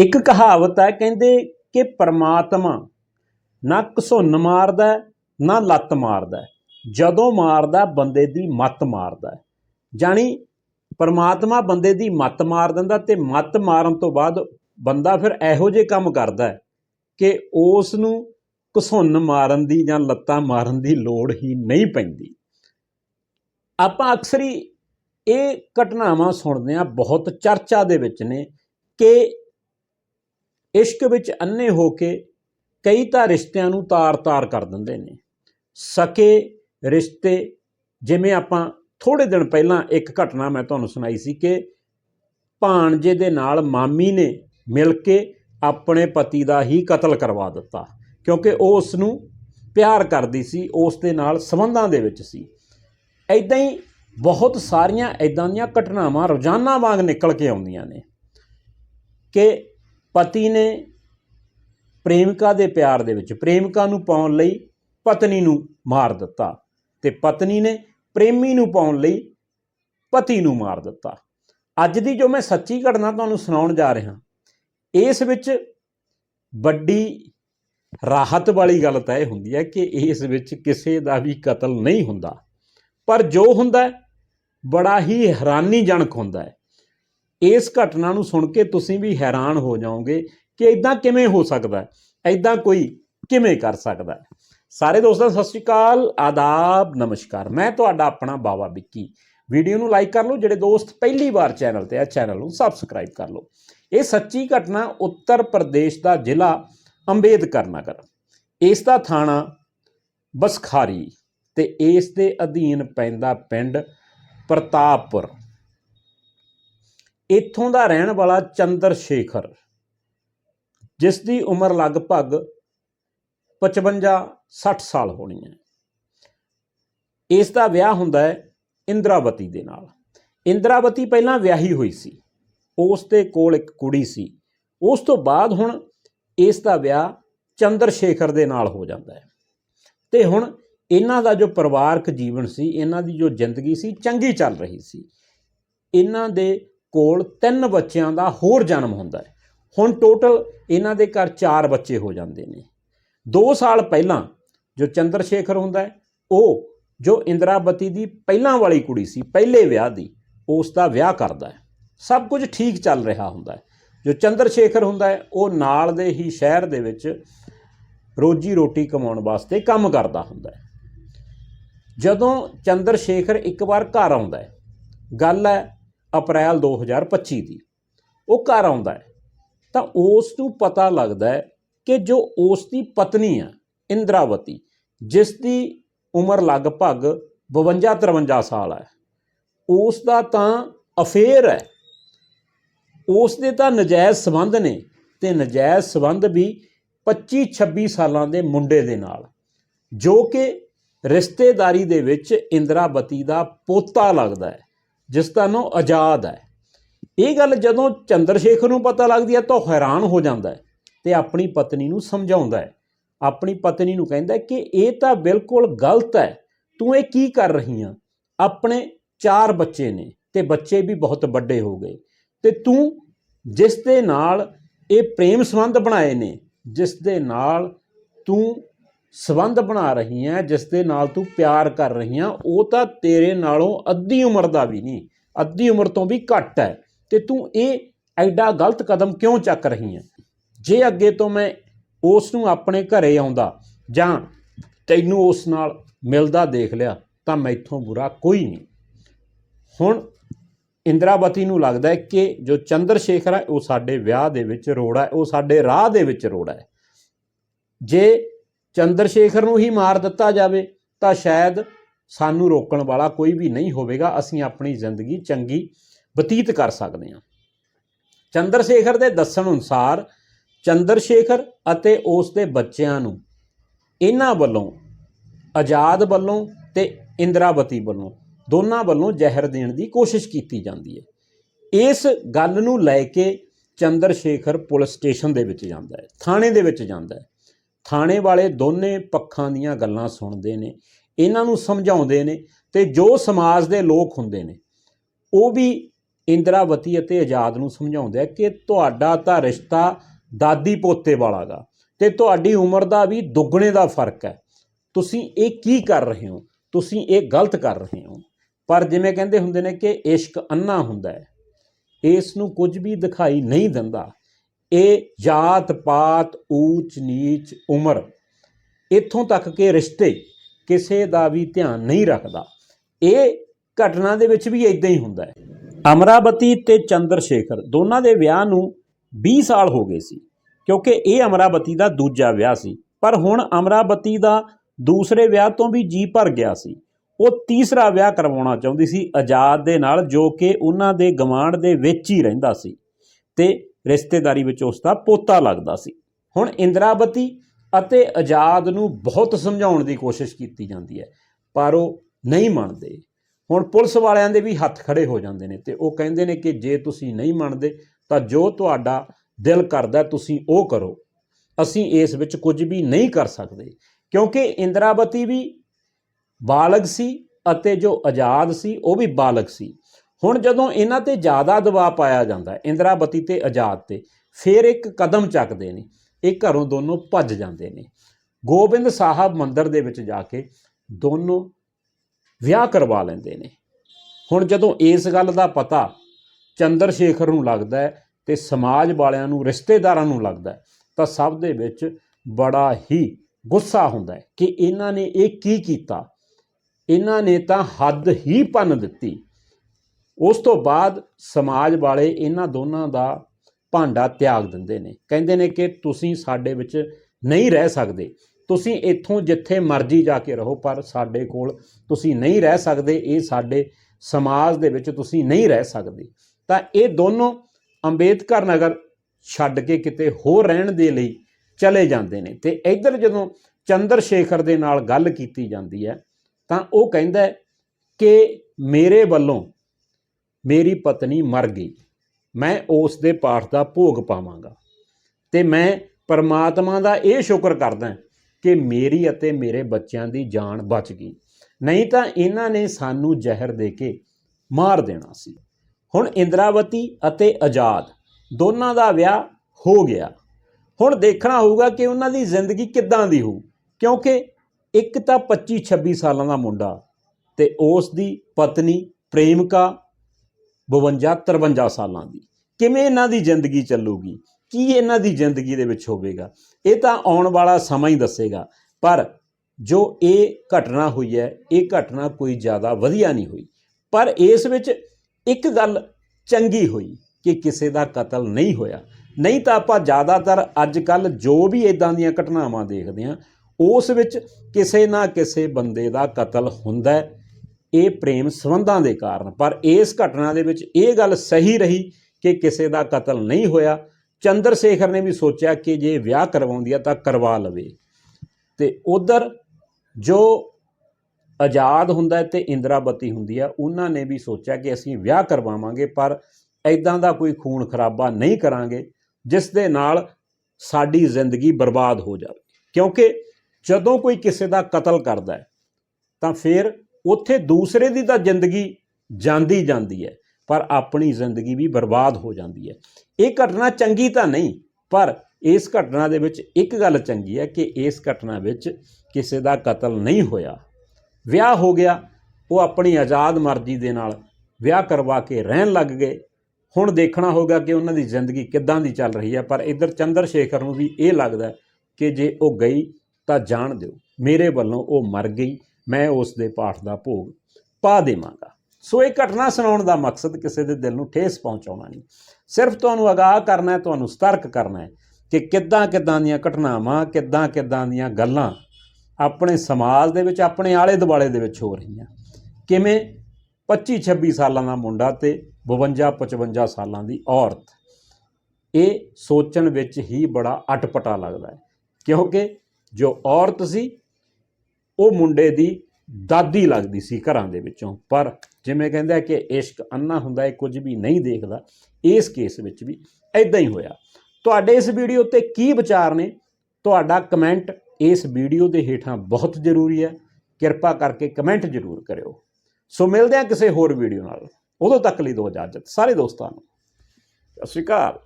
ਇੱਕ ਕਹਾਵਤ ਹੈ, ਕਹਿੰਦੇ ਕਿ ਪਰਮਾਤਮਾ ਨਾ ਘਸੁੰਨ ਮਾਰਦਾ ਨਾ ਲੱਤ ਮਾਰਦਾ ਜਦੋਂ ਮਾਰਦਾ, ਬੰਦੇ ਦੀ ਮੱਤ ਮਾਰਦਾ ਹੈ। ਜਾਣੀ ਪਰਮਾਤਮਾ ਬੰਦੇ ਦੀ ਮੱਤ ਮਾਰ ਦਿੰਦਾ ਤੇ ਮੱਤ ਮਾਰਨ ਤੋਂ ਬਾਅਦ ਬੰਦਾ ਫਿਰ ਇਹੋ ਜਿਹੇ ਕੰਮ ਕਰਦਾ ਕਿ ਉਸ ਨੂੰ ਘਸੁੰਨ ਮਾਰਨ ਦੀ ਜਾਂ ਲੱਤਾਂ ਮਾਰਨ ਦੀ ਲੋੜ ਹੀ ਨਹੀਂ ਪੈਂਦੀ ਆਪਾਂ ਅਕਸਰ ਹੀ ਇਹ ਘਟਨਾਵਾਂ ਸੁਣਦੇ ਆ ਬਹੁਤ ਚਰਚਾ ਦੇ ਵਿੱਚ ਨੇ ਕਿ ਇਸ਼ਕ ਵਿੱਚ ਅੰਨੇ ਹੋ ਕੇ ਕਈ ਤਾਂ ਰਿਸ਼ਤਿਆਂ ਨੂੰ ਤਾਰ-ਤਾਰ ਕਰ ਦਿੰਦੇ ਨੇ। ਸਕੇ ਰਿਸ਼ਤੇ, ਜਿਵੇਂ ਆਪਾਂ ਥੋੜੇ ਦਿਨ ਪਹਿਲਾਂ ਇੱਕ ਘਟਨਾ ਮੈਂ ਤੁਹਾਨੂੰ ਸੁਣਾਈ ਸੀ ਕਿ ਭਾਣਜੇ ਦੇ ਨਾਲ ਮਾਮੀ ਨੇ ਮਿਲ ਕੇ ਆਪਣੇ ਪਤੀ ਦਾ ਹੀ ਕਤਲ ਕਰਵਾ ਦਿੱਤਾ, ਕਿਉਂਕਿ ਉਹ ਉਸ ਨੂੰ ਪਿਆਰ ਕਰਦੀ ਸੀ, ਉਸ ਦੇ ਨਾਲ ਸੰਬੰਧਾਂ ਦੇ ਵਿੱਚ ਸੀ। ਐਦਾਂ ਹੀ ਬਹੁਤ ਸਾਰੀਆਂ ਐਦਾਂ ਦੀਆਂ ਘਟਨਾਵਾਂ ਰੋਜ਼ਾਨਾ ਵਾਂਗ ਨਿਕਲ ਕੇ ਆਉਂਦੀਆਂ ਨੇ ਕਿ ਪਤੀ ਨੇ ਪ੍ਰੇਮਿਕਾ ਦੇ ਪਿਆਰ ਦੇ ਵਿੱਚ, ਪ੍ਰੇਮਿਕਾ ਨੂੰ ਪਾਉਣ ਲਈ ਪਤਨੀ ਨੂੰ ਮਾਰ ਦਿੱਤਾ ਤੇ ਪਤਨੀ ਨੇ ਪ੍ਰੇਮੀ ਨੂੰ ਪਾਉਣ ਲਈ ਪਤੀ ਨੂੰ ਮਾਰ ਦਿੱਤਾ। ਅੱਜ ਦੀ ਜੋ ਮੈਂ ਸੱਚੀ ਘਟਨਾ ਤੁਹਾਨੂੰ ਸੁਣਾਉਣ ਜਾ ਰਿਹਾ, ਇਸ ਵਿੱਚ ਵੱਡੀ ਰਾਹਤ ਵਾਲੀ ਗੱਲ ਤਾਂ ਇਹ ਹੁੰਦੀ ਹੈ ਕਿ ਇਸ ਵਿੱਚ ਕਿਸੇ ਦਾ ਵੀ ਕਤਲ ਨਹੀਂ ਹੁੰਦਾ, ਪਰ ਜੋ ਹੁੰਦਾ ਬੜਾ ਹੀ ਹੈਰਾਨੀਜਨਕ ਹੁੰਦਾ ਹੈ। ਇਸ ਘਟਨਾ ਨੂੰ ਸੁਣ ਕੇ ਤੁਸੀਂ ਵੀ ਹੈਰਾਨ ਹੋ ਜਾਓਗੇ ਕਿ ਇਦਾਂ ਕਿਵੇਂ ਹੋ ਸਕਦਾ ਹੈ ਇਦਾਂ ਕੋਈ ਕਿਵੇਂ ਕਰ ਸਕਦਾ ਹੈ। ਸਾਰੇ ਦੋਸਤਾਂ, ਸਤਿ ਸ਼੍ਰੀ ਅਕਾਲ, ਆਦਾਬ, ਨਮਸਕਾਰ। ਮੈਂ ਤੁਹਾਡਾ ਆਪਣਾ ਬਾਵਾ ਵਿੱਕੀ। ਵੀਡੀਓ ਨੂੰ ਲਾਈਕ ਕਰ ਲਓ, ਜਿਹੜੇ ਦੋਸਤ ਪਹਿਲੀ ਵਾਰ ਚੈਨਲ ਤੇ ਆ, ਚੈਨਲ ਨੂੰ ਸਬਸਕ੍ਰਾਈਬ ਕਰ ਲਓ। ਇਹ ਸੱਚੀ ਘਟਨਾ ਉੱਤਰ ਪ੍ਰਦੇਸ਼ ਦਾ ਜ਼ਿਲ੍ਹਾ ਅੰਬੇਦਕਰ ਨਗਰ। ਇਸ ਦਾ ਥਾਣਾ ਬਸਖਾਰੀ ਤੇ ਇਸ ਦੇ ਅਧੀਨ ਪੈਂਦਾ ਪਿੰਡ ਪ੍ਰਤਾਪਪੁਰ। ਇੱਥੋਂ ਦਾ ਰਹਿਣ ਵਾਲਾ ਚੰਦਰ ਸ਼ੇਖਰ, ਜਿਸ ਦੀ ਉਮਰ ਲਗਭਗ 55 60 ਸਾਲ ਹੋਣੀ ਹੈ। ਇਸ ਦਾ ਵਿਆਹ ਹੁੰਦਾ ਹੈ ਇੰਦਰਾਵਤੀ ਦੇ ਨਾਲ। ਇੰਦਰਾਵਤੀ ਪਹਿਲਾਂ ਵਿਆਹੀ ਹੋਈ ਸੀ। ਉਸ ਦੇ ਕੋਲ ਇੱਕ ਕੁੜੀ ਸੀ। ਉਸ ਤੋਂ ਬਾਅਦ ਹੁਣ ਇਸ ਦਾ ਵਿਆਹ ਚੰਦਰ ਸ਼ੇਖਰ ਦੇ ਨਾਲ ਹੋ ਜਾਂਦਾ ਹੈ। ਤੇ ਹੁਣ ਇਹਨਾਂ ਦਾ ਜੋ ਪਰਿਵਾਰਕ ਜੀਵਨ ਸੀ, ਇਹਨਾਂ ਦੀ ਜੋ ਜ਼ਿੰਦਗੀ ਸੀ, ਚੰਗੀ ਚੱਲ ਰਹੀ ਸੀ। ਇਹਨਾਂ ਦੇ ਕੋਲ ਤਿੰਨ ਬੱਚਿਆਂ ਦਾ ਹੋਰ ਜਨਮ ਹੁੰਦਾ ਹੈ। ਹੁਣ ਟੋਟਲ ਇਹਨਾਂ ਦੇ ਘਰ ਚਾਰ ਬੱਚੇ ਹੋ ਜਾਂਦੇ ਨੇ। 2 ਸਾਲ ਪਹਿਲਾਂ ਜੋ ਚੰਦਰ ਸ਼ੇਖਰ ਹੁੰਦਾ ਹੈ, ਉਹ ਜੋ ਇੰਦਰਾਵਤੀ ਦੀ ਪਹਿਲਾਂ ਵਾਲੀ ਕੁੜੀ ਸੀ, ਪਹਿਲੇ ਵਿਆਹ ਦੀ, ਉਸ ਦਾ ਵਿਆਹ ਕਰਦਾ ਹੈ। ਸਭ ਕੁਝ ਠੀਕ ਚੱਲ ਰਿਹਾ ਹੁੰਦਾ ਹੈ। ਜੋ ਚੰਦਰ ਸ਼ੇਖਰ ਹੁੰਦਾ ਹੈ, ਉਹ ਨਾਲ ਦੇ ਹੀ ਸ਼ਹਿਰ ਦੇ ਵਿੱਚ ਰੋਜੀ ਰੋਟੀ ਕਮਾਉਣ ਵਾਸਤੇ ਕੰਮ ਕਰਦਾ ਹੁੰਦਾ ਹੈ। ਜਦੋਂ ਚੰਦਰ ਸ਼ੇਖਰ ਇੱਕ ਵਾਰ ਘਰ ਆਉਂਦਾ ਹੈ, ਗੱਲ ਹੈ ਅਪ੍ਰੈਲ 2025 ਦੀ। ਉਹ ਘਰ ਆਉਂਦਾ ਹੈ। ਤਾਂ ਉਸ ਨੂੰ ਪਤਾ ਲੱਗਦਾ ਹੈ ਕਿ ਜੋ ਉਸ ਦੀ ਪਤਨੀ ਆ, ਇੰਦਰਾਵਤੀ, ਜਿਸ ਦੀ ਉਮਰ ਲਗਭਗ 52 53 ਸਾਲ ਹੈ, ਉਸ ਦਾ ਤਾਂ ਅਫੇਅਰ ਹੈ। ਉਸ ਦੇ ਤਾਂ ਨਜਾਇਜ਼ ਸਬੰਧ ਨੇ ਤੇ ਨਜਾਇਜ਼ ਸਬੰਧ ਵੀ 25 26 ਸਾਲਾਂ ਦੇ ਮੁੰਡੇ ਦੇ ਨਾਲ, ਜੋ ਕਿ ਰਿਸ਼ਤੇਦਾਰੀ ਦੇ ਵਿੱਚ ਇੰਦਰਾਵਤੀ ਦਾ ਪੋਤਾ ਲੱਗਦਾ ਹੈ। ਜਿਸ ਦਾ ਨਾਮ ਆਜ਼ਾਦ ਹੈ। ਇਹ ਗੱਲ ਜਦੋਂ ਚੰਦਰ ਸ਼ੇਖਰ ਨੂੰ ਪਤਾ ਲੱਗਦੀ ਹੈ ਤਾਂ ਉਹ ਹੈਰਾਨ ਹੋ ਜਾਂਦਾ ਹੈ ਤੇ ਆਪਣੀ ਪਤਨੀ ਨੂੰ ਸਮਝਾਉਂਦਾ ਹੈ। ਆਪਣੀ ਪਤਨੀ ਨੂੰ ਕਹਿੰਦਾ ਕਿ ਇਹ ਤਾਂ ਬਿਲਕੁਲ ਗਲਤ ਹੈ। ਤੂੰ ਇਹ ਕੀ ਕਰ ਰਹੀ ਆ? ਆਪਣੇ ਚਾਰ ਬੱਚੇ ਨੇ ਤੇ ਬੱਚੇ ਵੀ ਬਹੁਤ ਵੱਡੇ ਹੋ ਗਏ। ਤੇ ਤੂੰ ਜਿਸ ਦੇ ਨਾਲ ਇਹ ਪ੍ਰੇਮ ਸੰਬੰਧ ਬਣਾਏ ਨੇ, ਜਿਸ ਦੇ ਨਾਲ ਤੂੰ ਸੰਬੰਧ ਬਣਾ ਰਹੀ ਹੈ ਜਿਸ ਦੇ ਨਾਲ ਤੂੰ ਪਿਆਰ ਕਰ ਰਹੀ ਹੈ ਉਹ ਤਾਂ ਤੇਰੇ ਨਾਲੋਂ ਅੱਧੀ ਉਮਰ ਦਾ ਵੀ ਨਹੀਂ, ਅੱਧੀ ਉਮਰ ਤੋਂ ਵੀ ਘੱਟ ਹੈ। ਤੇ ਤੂੰ ਇਹ ਐਡਾ ਗਲਤ ਕਦਮ ਕਿਉਂ ਚੱਕ ਰਹੀ ਹੈ? ਜੇ ਅੱਗੇ ਤੋਂ ਮੈਂ ਉਸ ਨੂੰ ਆਪਣੇ ਘਰੇ ਆਉਂਦਾ ਜਾਂ ਤੈਨੂੰ ਉਸ ਨਾਲ ਮਿਲਦਾ ਦੇਖ ਲਿਆ, ਤਾਂ ਮੈਥੋਂ ਬੁਰਾ ਕੋਈ ਨਹੀਂ। ਹੁਣ ਇੰਦਰਾਵਤੀ ਨੂੰ ਲੱਗਦਾ ਹੈ ਕਿ ਜੋ ਚੰਦਰ ਸ਼ੇਖਰ ਹੈ, ਉਹ ਸਾਡੇ ਵਿਆਹ ਦੇ ਵਿੱਚ ਰੋੜਾ ਹੈ, ਉਹ ਸਾਡੇ ਰਾਹ ਦੇ ਵਿੱਚ ਰੋੜਾ ਹੈ। ਜੇ ਚੰਦਰ ਸ਼ੇਖਰ ਨੂੰ ਹੀ ਮਾਰ ਦਿੱਤਾ ਜਾਵੇ, ਤਾਂ ਸ਼ਾਇਦ ਸਾਨੂੰ ਰੋਕਣ ਵਾਲਾ ਕੋਈ ਵੀ ਨਹੀਂ ਹੋਵੇਗਾ, ਅਸੀਂ ਆਪਣੀ ਜ਼ਿੰਦਗੀ ਚੰਗੀ ਬਤੀਤ ਕਰ ਸਕਦੇ ਹਾਂ। ਚੰਦਰ ਸ਼ੇਖਰ ਦੇ ਦੱਸਣ ਅਨੁਸਾਰ ਚੰਦਰ ਸ਼ੇਖਰ ਅਤੇ ਉਸ ਦੇ ਬੱਚਿਆਂ ਨੂੰ ਇਹਨਾਂ ਵੱਲੋਂ, ਆਜ਼ਾਦ ਵੱਲੋਂ ਤੇ ਇੰਦਰਾਵਤੀ ਵੱਲੋਂ, ਦੋਨਾਂ ਵੱਲੋਂ ਜ਼ਹਿਰ ਦੇਣ ਦੀ ਕੋਸ਼ਿਸ਼ ਕੀਤੀ ਜਾਂਦੀ ਹੈ। ਇਸ ਗੱਲ ਨੂੰ ਲੈ ਕੇ ਚੰਦਰ ਸ਼ੇਖਰ ਪੁਲਿਸ ਸਟੇਸ਼ਨ ਦੇ ਵਿੱਚ ਜਾਂਦਾ ਹੈ, ਥਾਣੇ ਦੇ ਵਿੱਚ ਜਾਂਦਾ ਹੈ। ਥਾਣੇ ਵਾਲੇ ਦੋਨੇ ਪੱਖਾਂ ਦੀਆਂ ਗੱਲਾਂ ਸੁਣਦੇ ਨੇ, ਇਹਨਾਂ ਨੂੰ ਸਮਝਾਉਂਦੇ ਨੇ ਤੇ ਜੋ ਸਮਾਜ ਦੇ ਲੋਕ ਹੁੰਦੇ ਨੇ, ਉਹ ਵੀ ਇੰਦਰਾਵਤੀ ਅਤੇ ਆਜ਼ਾਦ ਨੂੰ ਸਮਝਾਉਂਦੇ ਹੈ ਕਿ ਤੁਹਾਡਾ ਤਾਂ ਰਿਸ਼ਤਾ ਦਾਦੀ ਪੋਤੇ ਵਾਲਾ ਵਾਲਾਗਾ ਤੇ ਤੁਹਾਡੀ ਉਮਰ ਦਾ ਵੀ ਦੁੱਗਣੇ ਦਾ ਫ਼ਰਕ ਹੈ। ਤੁਸੀਂ ਇਹ ਕੀ ਕਰ ਰਹੇ ਹੋ? ਤੁਸੀਂ ਇਹ ਗਲਤ ਕਰ ਰਹੇ ਹੋ। ਪਰ ਜਿਵੇਂ ਕਹਿੰਦੇ ਹੁੰਦੇ ਨੇ ਕਿ ਇਸ਼ਕ ਅੰਨਾ ਹੁੰਦਾ ਹੈ, ਇਸ ਨੂੰ ਕੁਝ ਵੀ ਦਿਖਾਈ ਨਹੀਂ ਦਿੰਦਾ। ਇਹ ਜਾਤ ਪਾਤ, ਊਚ ਨੀਚ ਉਮਰ, ਇੱਥੋਂ ਤੱਕ ਕਿ ਰਿਸ਼ਤੇ ਕਿਸੇ ਦਾ ਵੀ ਧਿਆਨ ਨਹੀਂ ਰੱਖਦਾ। ਇਹ ਘਟਨਾ ਦੇ ਵਿੱਚ ਵੀ ਇਦਾਂ ਹੀ ਹੁੰਦਾ ਹੈ। ਅਮਰਾਵਤੀ ਤੇ ਚੰਦਰ ਸ਼ੇਖਰ ਦੋਨਾਂ ਦੇ ਵਿਆਹ ਨੂੰ 20 ਸਾਲ ਹੋ ਗਏ ਸੀ, ਕਿਉਂਕਿ ਇਹ ਅਮਰਾਵਤੀ ਦਾ ਦੂਜਾ ਵਿਆਹ ਸੀ। ਪਰ ਹੁਣ ਅਮਰਾਵਤੀ ਦਾ ਦੂਸਰੇ ਵਿਆਹ ਤੋਂ ਵੀ ਜੀ ਭਰ ਗਿਆ ਸੀ। ਉਹ ਤੀਸਰਾ ਵਿਆਹ ਕਰਵਾਉਣਾ ਚਾਹੁੰਦੀ ਸੀ ਆਜ਼ਾਦ ਦੇ ਨਾਲ, ਜੋ ਕਿ ਉਹਨਾਂ ਦੇ ਗਵਾਂਢ ਦੇ ਵਿੱਚ ਹੀ ਰਹਿੰਦਾ ਸੀ। ਤੇ ਰਿਸ਼ਤੇਦਾਰੀ ਵਿੱਚ ਉਸ ਦਾ ਪੋਤਾ ਲੱਗਦਾ ਸੀ। ਹੁਣ ਇੰਦਰਾਵਤੀ ਅਤੇ ਆਜ਼ਾਦ ਨੂੰ ਬਹੁਤ ਸਮਝਾਉਣ ਦੀ ਕੋਸ਼ਿਸ਼ ਕੀਤੀ ਜਾਂਦੀ ਹੈ, ਪਰ ਉਹ ਨਹੀਂ ਮੰਨਦੇ। ਹੁਣ ਪੁਲਿਸ ਵਾਲਿਆਂ ਦੇ ਵੀ ਹੱਥ ਖੜੇ ਹੋ ਜਾਂਦੇ ਨੇ ਤੇ ਉਹ ਕਹਿੰਦੇ ਨੇ ਕਿ ਜੇ ਤੁਸੀਂ ਨਹੀਂ ਮੰਨਦੇ, ਤਾਂ ਜੋ ਤੁਹਾਡਾ ਦਿਲ ਕਰਦਾ ਤੁਸੀਂ ਉਹ ਕਰੋ। ਅਸੀਂ ਇਸ ਵਿੱਚ ਕੁਝ ਵੀ ਨਹੀਂ ਕਰ ਸਕਦੇ, ਕਿਉਂਕਿ ਇੰਦਰਾਵਤੀ ਵੀ ਬਾਲਗ ਸੀ ਅਤੇ ਜੋ ਆਜ਼ਾਦ ਸੀ ਉਹ ਵੀ ਬਾਲਗ ਸੀ। ਹੁਣ ਜਦੋਂ ਇਹਨਾਂ ਤੇ ਜ਼ਿਆਦਾ ਦਬਾਅ ਪਾਇਆ ਜਾਂਦਾ ਹੈ ਇੰਦਰਾਵਤੀ ਤੇ ਆਜ਼ਾਦ ਤੇ, ਫਿਰ ਇੱਕ ਕਦਮ ਚੱਕਦੇ ਨੇ, ਇਹ ਘਰੋਂ ਦੋਨੋਂ ਭੱਜ ਜਾਂਦੇ ਨੇ। ਗੋਬਿੰਦ ਸਾਹਿਬ ਮੰਦਿਰ ਦੇ ਵਿੱਚ ਜਾ ਕੇ ਦੋਨੋਂ ਵਿਆਹ ਕਰਵਾ ਲੈਂਦੇ ਨੇ। ਹੁਣ ਜਦੋਂ ਇਸ ਗੱਲ ਦਾ ਪਤਾ ਚੰਦਰ ਸ਼ੇਖਰ ਨੂੰ ਲੱਗਦਾ ਹੈ ਤੇ ਸਮਾਜ ਵਾਲਿਆਂ ਨੂੰ, ਰਿਸ਼ਤੇਦਾਰਾਂ ਨੂੰ ਲੱਗਦਾ ਹੈ, ਤਾਂ ਸਭ ਦੇ ਵਿੱਚ ਬੜਾ ਹੀ ਗੁੱਸਾ ਹੁੰਦਾ ਹੈ ਕਿ ਇਹਨਾਂ ਨੇ ਇਹ ਕੀ ਕੀਤਾ। ਇਹਨਾਂ ਨੇ ਤਾਂ ਹੱਦ ਹੀ ਪੰਨ ਦਿੱਤੀ। ਉਸ ਤੋਂ ਬਾਅਦ ਸਮਾਜ ਵਾਲੇ ਇਹਨਾਂ ਦੋਨਾਂ ਦਾ ਭਾਂਡਾ ਤਿਆਗ ਦਿੰਦੇ ਨੇ। ਕਹਿੰਦੇ ਨੇ ਕਿ ਤੁਸੀਂ ਸਾਡੇ ਵਿੱਚ ਨਹੀਂ ਰਹਿ ਸਕਦੇ। ਤੁਸੀਂ ਇੱਥੋਂ ਜਿੱਥੇ ਮਰਜ਼ੀ ਜਾ ਕੇ ਰਹੋ, ਪਰ ਸਾਡੇ ਕੋਲ ਤੁਸੀਂ ਨਹੀਂ ਰਹਿ ਸਕਦੇ। ਇਹ ਸਾਡੇ ਸਮਾਜ ਦੇ ਵਿੱਚ ਤੁਸੀਂ ਨਹੀਂ ਰਹਿ ਸਕਦੇ। ਤਾਂ ਇਹ ਦੋਨੋਂ ਅੰਬੇਦਕਰ ਨਗਰ ਛੱਡ ਕੇ ਕਿਤੇ ਹੋਰ ਰਹਿਣ ਦੇ ਲਈ ਚਲੇ ਜਾਂਦੇ ਨੇ। ਤੇ ਇੱਧਰ ਜਦੋਂ ਚੰਦਰ ਸ਼ੇਖਰ ਦੇ ਨਾਲ ਗੱਲ ਕੀਤੀ ਜਾਂਦੀ ਹੈ, ਤਾਂ ਉਹ ਕਹਿੰਦਾ ਕਿ ਮੇਰੇ ਵੱਲੋਂ ਮੇਰੀ ਪਤਨੀ ਮਰ ਗਈ। ਮੈਂ ਉਸ ਦੇ ਪਾਠ ਦਾ ਭੋਗ ਪਾਵਾਂਗਾ। ਤੇ ਮੈਂ ਪਰਮਾਤਮਾ ਦਾ ਇਹ ਸ਼ੁਕਰ ਕਰਦਾ ਕਿ ਮੇਰੀ ਅਤੇ ਮੇਰੇ ਬੱਚਿਆਂ ਦੀ ਜਾਨ ਬਚ ਗਈ। ਨਹੀਂ ਤਾਂ ਇਹਨਾਂ ਨੇ ਸਾਨੂੰ ਜ਼ਹਿਰ ਦੇ ਕੇ ਮਾਰ ਦੇਣਾ ਸੀ। ਹੁਣ ਇੰਦਰਾਵਤੀ ਅਤੇ ਆਜ਼ਾਦ ਦੋਨਾਂ ਦਾ ਵਿਆਹ ਹੋ ਗਿਆ। ਹੁਣ ਦੇਖਣਾ ਹੋਊਗਾ ਕਿ ਉਹਨਾਂ ਦੀ ਜ਼ਿੰਦਗੀ ਕਿੱਦਾਂ ਦੀ ਹੋਊ, ਕਿਉਂਕਿ ਇੱਕ ਤਾਂ 25 26 ਸਾਲਾਂ ਦਾ ਮੁੰਡਾ ਤੇ ਉਸ ਦੀ ਪਤਨੀ ਪ੍ਰੇਮਿਕਾ 52 53 ਸਾਲਾਂ ਦੀ। ਕਿਵੇਂ ਇਹਨਾਂ ਦੀ ਜ਼ਿੰਦਗੀ ਚੱਲੂਗੀ? ਕੀ ਇਹਨਾਂ ਦੀ ਜ਼ਿੰਦਗੀ ਦੇ ਵਿੱਚ ਹੋਵੇਗਾ? ਇਹ ਤਾਂ ਆਉਣ ਵਾਲਾ ਸਮਾਂ ਹੀ ਦੱਸੇਗਾ। ਪਰ ਜੋ ਇਹ ਘਟਨਾ ਹੋਈ ਹੈ, ਇਹ ਘਟਨਾ ਕੋਈ ਜ਼ਿਆਦਾ ਵਧੀਆ ਨਹੀਂ ਹੋਈ। ਪਰ ਇਸ ਵਿੱਚ ਇੱਕ ਗੱਲ ਚੰਗੀ ਹੋਈ ਕਿ ਕਿਸੇ ਦਾ ਕਤਲ ਨਹੀਂ ਹੋਇਆ। ਨਹੀਂ ਤਾਂ ਆਪਾਂ ਜ਼ਿਆਦਾਤਰ ਅੱਜ ਕੱਲ ਜੋ ਵੀ ਇਦਾਂ ਦੀਆਂ ਘਟਨਾਵਾਂ ਦੇਖਦੇ ਹਾਂ, ਉਸ ਵਿੱਚ ਕਿਸੇ ਨਾ ਕਿਸੇ ਬੰਦੇ ਦਾ ਕਤਲ ਹੁੰਦਾ ਹੈ। ਇਹ ਪ੍ਰੇਮ ਸੰਬੰਧਾਂ ਦੇ ਕਾਰਨ। ਪਰ ਇਸ ਘਟਨਾ ਦੇ ਵਿੱਚ ਇਹ ਗੱਲ ਸਹੀ ਰਹੀ ਕਿ ਕਿਸੇ ਦਾ ਕਤਲ ਨਹੀਂ ਹੋਇਆ। ਚੰਦਰ ਸ਼ੇਖਰ ਨੇ ਵੀ ਸੋਚਿਆ ਕਿ ਜੇ ਵਿਆਹ ਕਰਵਾਉਂਦੀ ਆ ਤਾਂ ਕਰਵਾ ਲਵੇ। ਤੇ ਉਧਰ ਜੋ ਆਜ਼ਾਦ ਹੁੰਦਾ ਹੈ ਤੇ ਇੰਦਰਾਵਤੀ ਹੁੰਦੀ ਆ, ਉਹਨਾਂ ਨੇ ਵੀ ਸੋਚਿਆ ਕਿ ਅਸੀਂ ਵਿਆਹ ਕਰਵਾਵਾਂਗੇ, ਪਰ ਐਦਾਂ ਦਾ ਕੋਈ ਖੂਨ ਖਰਾਬਾ ਨਹੀਂ ਕਰਾਂਗੇ, ਜਿਸ ਦੇ ਨਾਲ ਸਾਡੀ ਜ਼ਿੰਦਗੀ ਬਰਬਾਦ ਹੋ ਜਾਵੇ। ਕਿਉਂਕਿ ਜਦੋਂ ਕੋਈ ਕਿਸੇ ਦਾ ਕਤਲ ਕਰਦਾ ਹੈ, ਤਾਂ ਫਿਰ ਉੱਥੇ ਦੂਸਰੇ ਦੀ ਤਾਂ ਜ਼ਿੰਦਗੀ ਜਾਂਦੀ ਜਾਂਦੀ ਹੈ, ਪਰ ਆਪਣੀ ਜ਼ਿੰਦਗੀ ਵੀ ਬਰਬਾਦ ਹੋ ਜਾਂਦੀ ਹੈ। ਇਹ ਘਟਨਾ ਚੰਗੀ ਤਾਂ ਨਹੀਂ, ਪਰ ਇਸ ਘਟਨਾ ਦੇ ਵਿੱਚ ਇੱਕ ਗੱਲ ਚੰਗੀ ਹੈ ਕਿ ਇਸ ਘਟਨਾ ਵਿੱਚ ਕਿਸੇ ਦਾ ਕਤਲ ਨਹੀਂ ਹੋਇਆ। ਵਿਆਹ ਹੋ ਗਿਆ, ਉਹ ਆਪਣੀ ਆਜ਼ਾਦ ਮਰਜ਼ੀ ਦੇ ਨਾਲ ਵਿਆਹ ਕਰਵਾ ਕੇ ਰਹਿਣ ਲੱਗ ਗਏ। ਹੁਣ ਦੇਖਣਾ ਹੋਗਾ ਕਿ ਉਹਨਾਂ ਦੀ ਜ਼ਿੰਦਗੀ ਕਿੱਦਾਂ ਦੀ ਚੱਲ ਰਹੀ ਹੈ, ਪਰ ਇੱਧਰ ਚੰਦਰ ਸ਼ੇਖਰ ਨੂੰ ਵੀ ਇਹ ਲੱਗਦਾ ਕਿ ਜੇ ਉਹ ਗਈ ਤਾਂ ਜਾਣ ਦਿਓ। ਮੇਰੇ ਵੱਲੋਂ ਉਹ ਮਰ ਗਈ ਮੈਂ ਉਸ ਦੇ ਪਾਠ ਦਾ ਭੋਗ ਪਾ ਦੇਵਾਂਗਾ। ਸੋ ਇਹ ਘਟਨਾ ਸੁਣਾਉਣ ਦਾ ਮਕਸਦ ਕਿਸੇ ਦੇ ਦਿਲ ਨੂੰ ਠੇਸ ਪਹੁੰਚਾਉਣਾ ਨਹੀਂ। ਸਿਰਫ ਤੁਹਾਨੂੰ ਅਗਾਹ ਕਰਨਾ ਹੈ, ਤੁਹਾਨੂੰ ਸਤਰਕ ਕਰਨਾ ਹੈ ਕਿ ਕਿੱਦਾਂ ਕਿੱਦਾਂ ਦੀਆਂ ਘਟਨਾਵਾਂ, ਕਿੱਦਾਂ ਕਿੱਦਾਂ ਦੀਆਂ ਗੱਲਾਂ ਆਪਣੇ ਸਮਾਜ ਦੇ ਵਿੱਚ, ਆਪਣੇ ਆਲੇ ਦੁਆਲੇ ਦੇ ਵਿੱਚ ਹੋ ਰਹੀਆਂ। ਕਿਵੇਂ 25 26 ਸਾਲਾਂ ਦਾ ਮੁੰਡਾ ਤੇ 52 55 ਸਾਲਾਂ ਦੀ ਔਰਤ। ਇਹ ਸੋਚਣ ਵਿੱਚ ਹੀ ਬੜਾ ਅਟਪਟਾ ਲੱਗਦਾ ਹੈ। ਕਿਉਂਕਿ ਜੋ ਔਰਤ ਸੀ ਉਹ ਮੁੰਡੇ ਦੀ ਦਾਦੀ ਲੱਗਦੀ ਸੀ ਘਰਾਂ ਦੇ ਵਿੱਚੋਂ। ਪਰ ਜਿਵੇਂ ਕਹਿੰਦਾ ਕਿ ਇਸ਼ਕ ਅੰਨਾ ਹੁੰਦਾ ਹੈ ਕੁਝ ਵੀ ਨਹੀਂ ਦੇਖਦਾ। ਇਸ ਕੇਸ ਵਿੱਚ ਵੀ ਐਦਾਂ ਹੀ ਹੋਇਆ। ਤੁਹਾਡੇ ਇਸ ਵੀਡੀਓ ਤੇ ਕੀ ਵਿਚਾਰ ਨੇ? ਤੁਹਾਡਾ ਕਮੈਂਟ ਇਸ ਵੀਡੀਓ ਦੇ ਹੇਠਾਂ ਬਹੁਤ ਜ਼ਰੂਰੀ ਹੈ। ਕਿਰਪਾ ਕਰਕੇ ਕਮੈਂਟ ਜ਼ਰੂਰ ਕਰਿਓ। ਸੋ ਮਿਲਦੇ ਹਾਂ ਕਿਸੇ ਹੋਰ ਵੀਡੀਓ ਨਾਲ। ਉਦੋਂ ਤੱਕ ਲਈ ਦਿਓ ਇਜਾਜ਼ਤ। ਸਾਰੇ ਦੋਸਤਾਂ ਨੂੰ। ਸਤਿ ਸ਼੍ਰੀ ਅਕਾਲ।